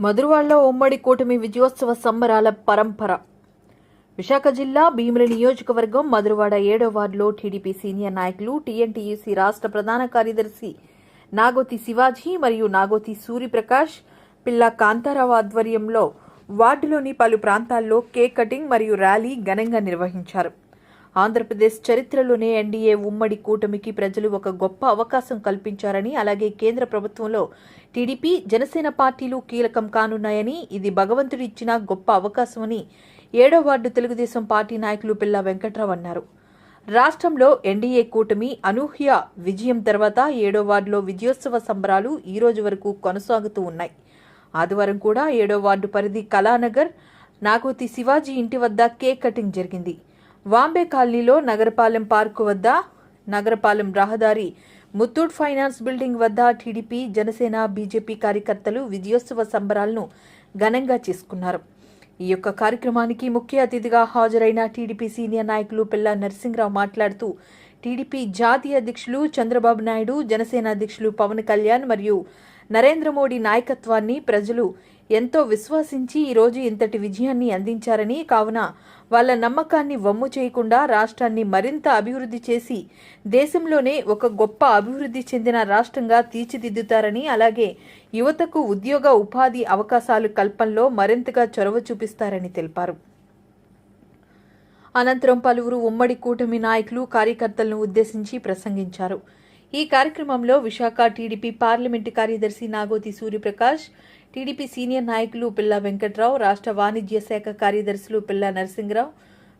మధురవాడలో ఉమ్మడి కూటమి విజయోత్సవ సంబరాల పరంపర. విశాఖ జిల్లా భీమిలి నియోజకవర్గం మధురవాడ ఏడో వార్డులో టీడీపీ సీనియర్ నాయకులు టీఎన్టీయూసీ రాష్ట్ర ప్రధాన కార్యదర్శి నాగోతి శివాజీ మరియు నాగోతి సూర్యప్రకాష్ పిల్ల కాంతారావు ఆధ్వర్యంలో వార్డులోని పలు ప్రాంతాల్లో కేక్ కటింగ్ మరియు ర్యాలీ ఘనంగా నిర్వహించారు. ఆంధ్రప్రదేశ్ చరిత్రలోనే ఎన్డీఏ ఉమ్మడి కూటమికి ప్రజలు ఒక గొప్ప అవకాశం కల్పించారని అలాగే కేంద్ర ప్రభుత్వంలో టీడీపీ జనసేన పార్టీలు కీలకం కానున్నాయని ఇది భగవంతుడు ఇచ్చిన గొప్ప అవకాశమని ఏడో వార్డు తెలుగుదేశం పార్టీ నాయకులు పిల్ల వెంకట్రావు అన్నారు. రాష్ట్రంలో ఎన్డీఏ కూటమి అనూహ్య విజయం తర్వాత ఏడో వార్డులో విజయోత్సవ సంబరాలు ఈ రోజు వరకు కొనసాగుతూ ఉన్నాయి. ఆదివారం కూడా ఏడో వార్డు పరిధి కళానగర్ నాగోతి శివాజీ ఇంటి వద్ద కేక్ కటింగ్ జరిగింది. వాంబే కాలనీలో నగరపాలెం పార్కు వద్ద నగరపాలెం రహదారి ముత్తూట్ ఫైనాన్స్ బిల్డింగ్ వద్ద టీడీపీ జనసేన బీజేపీ కార్యకర్తలు విజయోత్సవ సంబరాలను ఘనంగా చేసుకున్నారు. ఈ యొక్క కార్యక్రమానికి ముఖ్య అతిథిగా హాజరైన టీడీపీ సీనియర్ నాయకులు పిల్ల నరసింహరావు మాట్లాడుతూ టీడీపీ జాతీయ అధ్యక్షులు చంద్రబాబు నాయుడు జనసేన అధ్యక్షులు పవన్ కళ్యాణ్ మరియు నరేంద్ర మోడీ నాయకత్వాన్ని ప్రజలు ఎంతో విశ్వసించి ఈరోజు ఇంతటి విజయాన్ని అందించారని కావున వాళ్ళ నమ్మకాన్ని వమ్ము చేయకుండా రాష్ట్రాన్ని మరింత అభివృద్ధి చేసి దేశంలోనే ఒక గొప్ప అభివృద్ధి చెందిన రాష్ట్రంగా తీర్చిదిద్దుతారని అలాగే యువతకు ఉద్యోగ ఉపాధి అవకాశాలు కల్పనలో మరింతగా చొరవ చూపిస్తారని తెలిపారు. అనంతరం పలువురు ఉమ్మడి కూటమి నాయకులు కార్యకర్తలను ఉద్దేశించి ప్రసంగించారు. ఈ కార్యక్రమంలో విశాఖ టీడీపీ పార్లమెంటు కార్యదర్శి నాగోతి సూర్యప్రకాష్ టీడీపీ సీనియర్ నాయకులు పిల్ల వెంకట్రావు రాష్ట్ర వాణిజ్య శాఖ కార్యదర్శులు పిల్ల నరసింహరావు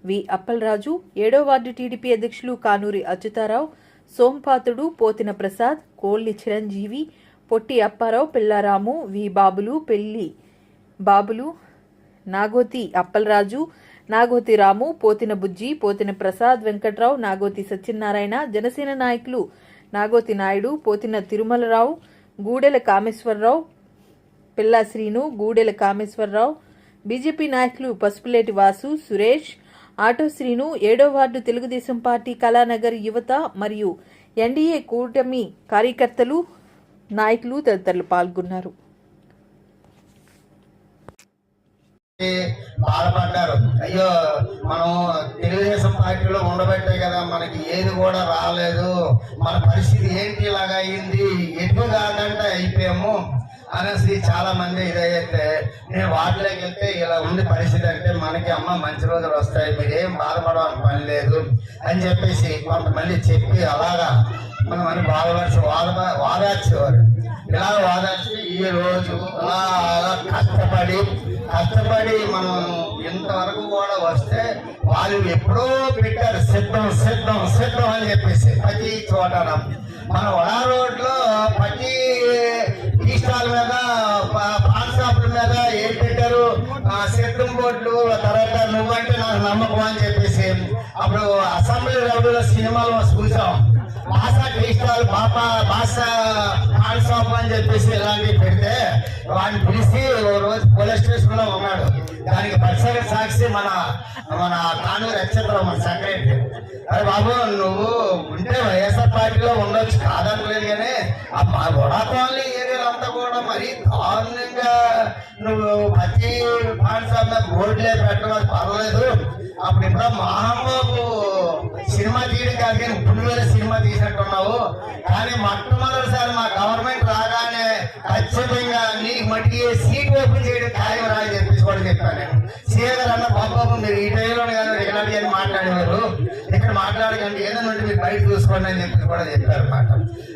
వి అప్పలరాజు ఏడో వార్డు టీడీపీ అధ్యక్షులు కానూరి అచ్యుతారావు సోంపాతుడు పోతిన ప్రసాద్ కోల్లి చిరంజీవి పొట్టి అప్పారావు పిల్లారాము వి బాబులు పెళ్ళి బాబులు నాగోతి అప్పలరాజు నాగోతి రాము పోతిన బుజ్జి పోతిన ప్రసాద్ వెంకట్రావు నాగోతి సత్యనారాయణ జనసేన నాయకులు నాగోతి నాయుడు పోతిన తిరుమలరావు గూడెల కామేశ్వరరావు పిల్లా శ్రీను గూడెల కామేశ్వరరావు బీజేపీ నాయకులు పసుపులేటి వాసు సురేష్ ఆటో శ్రీను ఏడో వార్డు తెలుగుదేశం పార్టీ కళానగర్ యువత మరియు ఎన్డీఏ కూటమి కార్యకర్తలు నాయకులు తదితరులు పాల్గొన్నారు. బాధపడ్డారు అయ్యో మనం ఫ్యాక్టరీలో ఉండబట్టే కదా మనకి ఏది కూడా రాలేదు. మన పరిస్థితి ఏంటి ఇలాగా అయింది? ఎటు కాదంటే అయిపోయాము అనేసి చాలా మంది ఇదైతే నేను వాటిలోకి వెళ్తే ఇలా ఉంది పరిస్థితి అంటే మనకి అమ్మ మంచి రోజులు వస్తాయి మీరు ఏం పని లేదు అని చెప్పేసి కొంతమంది చెప్పి అలాగా మనం అని బాధపడి వాద వాదార్చేవారు ఇలా వాదార్చి ఈ రోజు అలా కష్టపడి కష్టపడి మనం ఇంతవరకు కూడా వస్తే వాళ్ళు ఎప్పుడో పెట్టారు సిద్ధం సిద్ధం సిద్ధం అని చెప్పేసి ప్రతి చోట మన వడా రోడ్లో ప్రతి టీ స్టాల్ మీద పాన్ షాపుల మీద ఏం పెట్టారు? సిద్ధం బోర్డులు తర్వాత నువ్వంటే నాకు నమ్మకం అని చెప్పేసి అప్పుడు అసెంబ్లీ రౌడీలో సినిమాలో చూసాం. భాష టీ పాప భాష పాన్ షాప్ అని చెప్పేసి ఇలాంటివి పెడితే వాడిని పిలిచి ఓ రోజు పోలీస్ స్టేషన్లో ఉన్నాడు. దానికి పరిసర సాక్షి మన మన కానూరు నక్షత్రం మన సెక్రటరీ అరే బాబు నువ్వు ఉంటే వైఎస్ఆర్ పార్టీలో ఉండొచ్చు కాదనలేదు కానీ ఆ ఏరియాలో ఏరియాలంతా కూడా మరీ దారుణంగా నువ్వు ప్రతి పాఠశాల మీద బోర్డులే పెట్టడం అది పర్వాలేదు. అప్పుడు ఎప్పుడో మహాబాబు సినిమా తీయడం కాదు కానీ ఇప్పుడు వేరే సినిమా తీసినట్టున్నావు. కానీ మొట్టమొదటిసారి మా గవర్నమెంట్ రాగానే ఖచ్చితంగా నీకు మట్టికి సీట్ ఓపెన్ చేయడం ఖాయం రాని చెప్పేసి కూడా చెప్పాను నేను. సీఏ గారు అన్న బాబు మీరు ఈ టైంలో కానీ ఇలాంటి అని మాట్లాడేవారు. ఇక్కడ మాట్లాడకండి ఏదైనా ఉంటే మీరు బయట చూసుకోండి అని చెప్పి కూడా చెప్పారు అన్నమాట.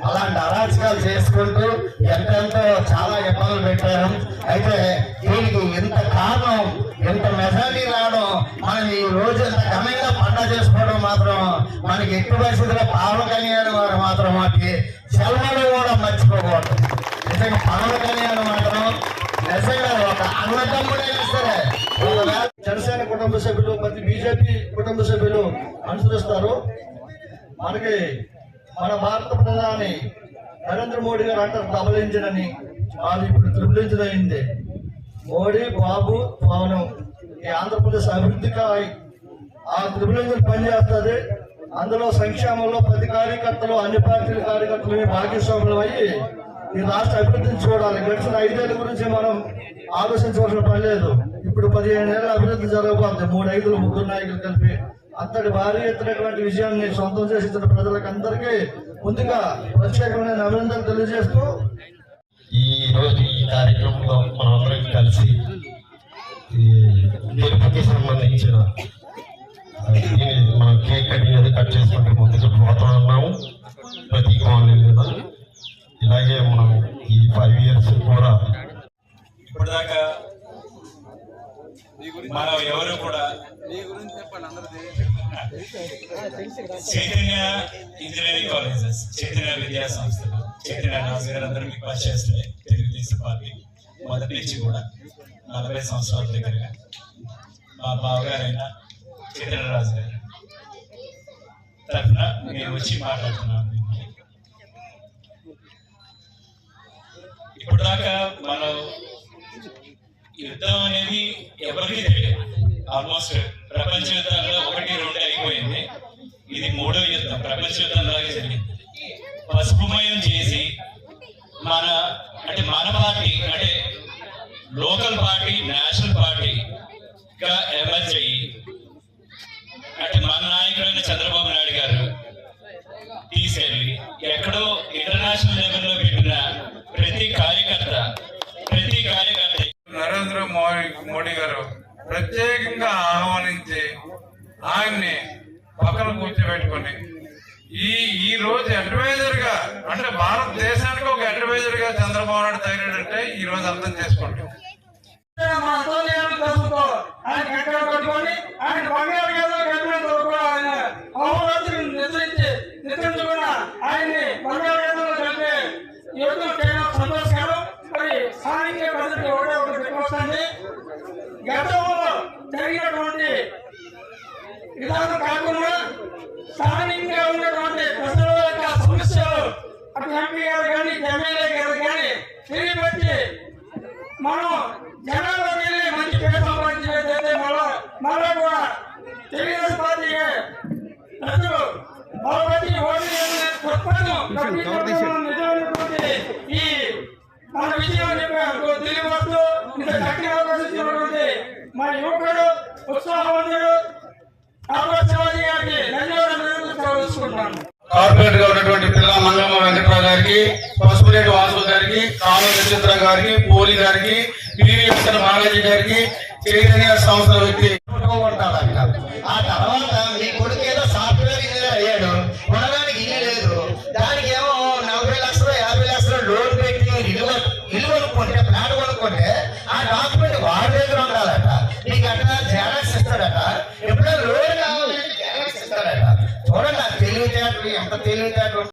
అలాంటి అరాచకాలు చేసుకుంటూ ఎంతెంతో చాలా ఇబ్బందులు పెట్టారు. అయితే దీనికి ఇంత కారణం ఇంత మెజారిటీ రావడం మనం ఈ రోజు ఇంత ఘనంగా పండగ చేసుకోవడం మాత్రం మనకి ఎట్టి పరిస్థితుల్లో పవన్ కళ్యాణ్ వారు మాత్రం వాటికి సెలవులు కూడా మర్చిపోకూడదు. నిజంగా పవన్ కళ్యాణ్ మాత్రం నిజంగా ఒక అన్నదమ్ముడైనా సరే జనసేన కుటుంబ సభ్యులు ప్రతి బీజేపీ కుటుంబ సభ్యులు అనుసరిస్తారు. మనకి మన భారత ప్రధాని నరేంద్ర మోడీ గారు అంటారు డబుల్ ఇంజిన్ అని వాళ్ళు ఇప్పుడు ట్రిపుల్ ఇంజిన్ అయింది మోడీ బాబు పవన్ ఈ ఆంధ్రప్రదేశ్ అభివృద్ధికి ఆ ట్రిపుల్ పనిచేస్తుంది అందులో సంక్షేమంలో ప్రతి కార్యకర్తలు అన్ని పార్టీల కార్యకర్తలు భాగస్వాములు అయ్యి ఈ రాష్ట్ర అభివృద్ధిని చూడాలి. గడిచిన ఐదేళ్ళ గురించి మనం ఆలోచించవలసిన పని లేదు. ఇప్పుడు పదిహేను ఏళ్ళ అభివృద్ధి జరగబోతుంది. మూడు ఐదులు ముగ్గురు నాయకులు కలిపి అంతటి భారీ ఎత్తునటువంటి విజయాన్ని సొంతం చేసి ఇచ్చిన ప్రజలకు అందరికీ ముందుగా ప్రత్యేకమైన అభినందనలు తెలియజేస్తూ ఈ రోజు ఈ కలిసి ఈ తిరుపతికి సంబంధించిన మనం కేక్ కటింగ్ అది కట్ చేసుకుంటూ ముందుకు పోతా ఉన్నాము. ప్రతి కాలనీ మీద ఇలాగే మనం ఈ ఫైవ్ ఇయర్స్ కూడా ఇప్పటిదాకా మనం ఎవరు కూడా చైతన్య ఇంజనీరింగ్ కాలేజెస్ చైతన్య విద్యా సంస్థలు చైతన్య రాజు గారు అందరూ మీకు పరిచయస్తులే తెలుగుదేశం పార్టీ. మొదటి నుంచి కూడా నలభై సంవత్సరాల దగ్గరగా మా బావగారైన చిత్రరాజు రాజు గారు. తరఫున నేను వచ్చి మాట్లాడుతున్నాను ఇప్పుడు దాకా మనం యుద్ధం అనేది ఎవరికి తెలియదు. ఆల్మోస్ట్ ప్రపంచ యుద్ధం ఒకటి రెండు అయిపోయింది ఇది మూడో యుద్ధం ప్రపంచ యుద్ధంలాగే జరిగింది పసుపుమయం చేసి మన అంటే మన పార్టీ అంటే లోకల్ పార్టీ నేషనల్ పార్టీగా అంటే మన నాయకుడైన చంద్రబాబు నాయుడు గారు తీసుకెళ్ళి ఎక్కడో ఇంటర్నేషనల్ లెవెల్లో పెట్టిన ప్రతి కార్యకర్త ప్రతి కార్యకర్త నరేంద్ర మోడీ మోడీ గారు ప్రత్యేకంగా ఆహ్వానించి ఆయన్ని పక్కన కూర్చోబెట్టుకొని ఈ ఈ రోజు అడ్వైజర్గా అంటే భారతదేశానికి ఒక అడ్వైజర్గా చంద్రబాబు నాయుడు తగినాడంటే ఈ రోజు అర్థం చేసుకుంటాం గతంలో జరిగినటువంటి విధానం కాకుండా స్థానికంగా ఉన్నటువంటి ప్రజల యొక్క సమస్యలు అటు ఎంపీ గారు కానీ ఎమ్మెల్యే గారు కానీ తెలియబట్టి మనం జనాల్లోకి వెళ్ళి మంచి పేరు సంపాదించినట్లయితే మళ్ళా మళ్ళా కూడా తెలుగుదేశం పార్టీకి ప్రజలు బలపడి ఓటు తప్పను నిజమైనటువంటి ఈ మన విజయం తెలియవచ్చు ఇంత చక్కని అవకాశం ఇచ్చినటువంటి మన యువకుడు ఉత్సాహవంతుడు ఆకాశవాణి గారికి ధన్యవాదాలు తెలుసుకుంటున్నాను కార్పొరేట్గా ఉన్నటువంటి పిల్ల మంగమ్మ వెంకట్రావు గారికి పసుపులేటి వాసు గారికి కాలు నక్షత్ర గారికి పోలి గారికి పిరివిఎస్ఎన్ బాలాజీ గారికి చైతన్య సంస్థల వ్యక్తి. ఆ తర్వాత మీ కొడుకు ఏదో